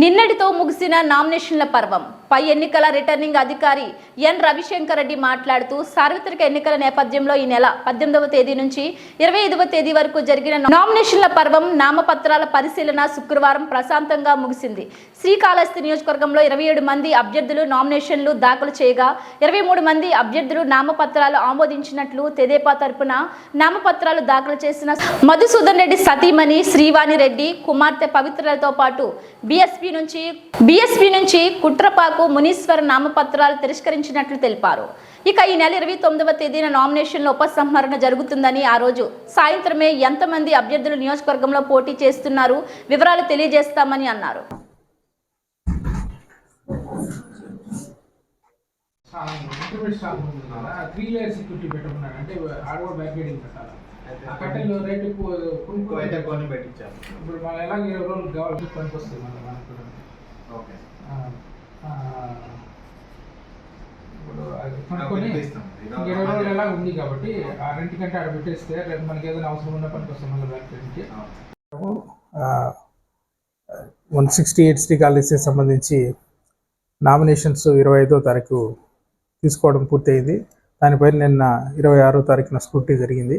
నిన్నటితో ముగిసిన నామినేషన్ల పర్వం. పై ఎన్నికల రిటర్నింగ్ అధికారి ఎన్ రవిశంకర్ రెడ్డి మాట్లాడుతూ సార్వత్రిక ఎన్నికల నేపథ్యంలో ఈ నెల పద్దెనిమిదవ తేదీ నుంచి ఇరవై ఐదవ తేదీ వరకు జరిగిన నామినేషన్ల పర్వం నామపత్రాల పరిశీలన శుక్రవారం ప్రశాంతంగా ముగిసింది. శ్రీకాళహస్తి నియోజకవర్గంలో ఇరవై ఏడు మంది అభ్యర్థులు నామినేషన్లు దాఖలు చేయగా ఇరవై మూడు మంది అభ్యర్థులు నామపత్రాలు ఆమోదించినట్లు తెదేపా తరపున నామపత్రాలు దాఖలు చేసిన మధుసూదన్ రెడ్డి సతీమణి శ్రీవాణి రెడ్డి కుమార్తె పవిత్రలతో పాటు బీఎస్పీ నుంచి బీఎస్పీ నుంచి కుట్రపాకు మునీశ్వర నామపత్రాలు తిరస్కరించినట్లు తెలిపారు. ఇక ఈ నెల ఇరవై తొమ్మిదవ తేదీన నామినేషన్ల ఉపసంహరణ జరుగుతుందని ఆ రోజు సాయంత్రమే ఎంతమంది అభ్యర్థులు నియోజకవర్గంలో పోటీ చేస్తున్నారు వివరాలు తెలియజేస్తామని అన్నారు. కట్టెలు రేటు అయితే పెట్టించాము ఇప్పుడు మనం ఎలాగ ఇరవై రోజులు కావాలి పనికి వస్తుంది మన. ఓకే. ఎలా ఉంది కాబట్టి ఆ రెంట్ కంటే ఆడ పెట్టేస్తే రేపు మనకి ఏదైనా అవసరం ఉన్న పనికి మళ్ళీ వన్ సిక్స్టీ ఎయిట్ శ్రీ కాలేజీకి సంబంధించి నామినేషన్స్ ఇరవై ఐదో తారీఖు తీసుకోవడం పూర్తయింది. దానిపైన నిన్న ఇరవై ఆరో తారీఖున స్క్రూటీ జరిగింది.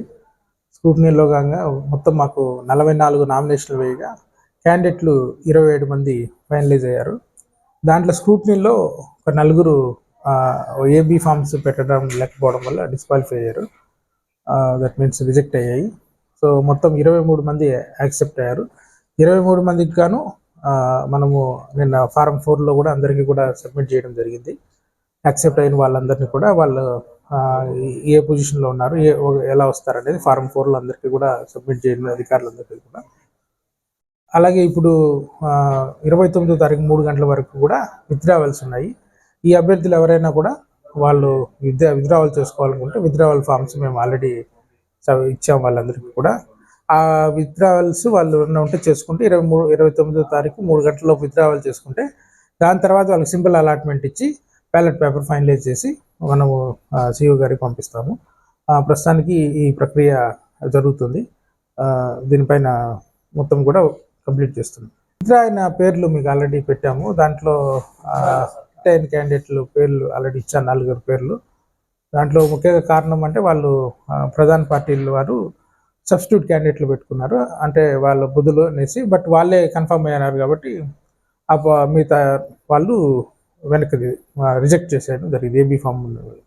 స్క్రూటనీలో భాగంగా మొత్తం మాకు నలభై నాలుగు నామినేషన్లు వేయగా క్యాండిడేట్లు ఇరవై ఏడు మంది ఫైనలైజ్ అయ్యారు. దాంట్లో స్క్రూటనీలో ఒక నలుగురు ఏబీ ఫామ్స్ పెట్టడం లేకపోవడం వల్ల డిస్క్వాలిఫై అయ్యారు. దట్ మీన్స్ రిజెక్ట్ అయ్యాయి. సో మొత్తం ఇరవై మూడు మంది యాక్సెప్ట్ అయ్యారు. ఇరవై మూడు మందికి గాను ఆ, మనము నిన్న ఫారం ఫోర్లో కూడా అందరికీ కూడా సబ్మిట్ చేయడం జరిగింది. యాక్సెప్ట్ అయిన వాళ్ళందరినీ కూడా వాళ్ళు ఏ పొజిషన్లో ఉన్నారు ఏ ఎలా వస్తారనేది ఫారం ఫోర్లో అందరికీ కూడా సబ్మిట్ చేయడం అధికారులందరికీ కూడా అలాగే ఇప్పుడు ఇరవై తొమ్మిదో తారీఖు మూడు గంటల వరకు కూడా విత్డ్రావల్స్ ఉన్నాయి. ఈ అభ్యర్థులు ఎవరైనా కూడా వాళ్ళు విద్యా విత్డ్రావల్ చేసుకోవాలనుకుంటే విత్డ్రావల్ ఫామ్స్ మేము ఆల్రెడీ ఇచ్చాం వాళ్ళందరికీ కూడా. ఆ విత్డ్రావల్స్ వాళ్ళు ఏమైనా ఉంటే చేసుకుంటే ఇరవై మూడు ఇరవై తొమ్మిదో తారీఖు మూడు గంటల్లో విత్డ్రావల్ చేసుకుంటే దాని తర్వాత వాళ్ళకి సింపుల్ అలాట్మెంట్ ఇచ్చి బ్యాలెట్ పేపర్ ఫైనలైజ్ చేసి మనము సిఇఓ గారికి పంపిస్తాము. ప్రస్తుతానికి ఈ ప్రక్రియ జరుగుతుంది. ఆ, దీనిపైన మొత్తం కూడా కంప్లీట్ చేస్తున్నాం ఇంకా అయిన పేర్లు మీకు ఆల్రెడీ పెట్టాము. దాంట్లో టెన్ క్యాండిడేట్లు పేర్లు ఆల్రెడీ ఇచ్చాను నలుగురు పేర్లు. దాంట్లో ముఖ్యంగా కారణం అంటే వాళ్ళు ప్రధాన పార్టీల వారు సబ్స్టిట్యూట్ క్యాండిడేట్లు పెట్టుకున్నారు. అంటే వాళ్ళ బుద్ధులు అనేసి బట్ వాళ్ళే కన్ఫర్మ్ అయ్యారు కాబట్టి ఆ మిగతా వాళ్ళు వెనక్కి రిజెక్ట్ చేసేయడం జరిగింది ఏబీ ఫామ్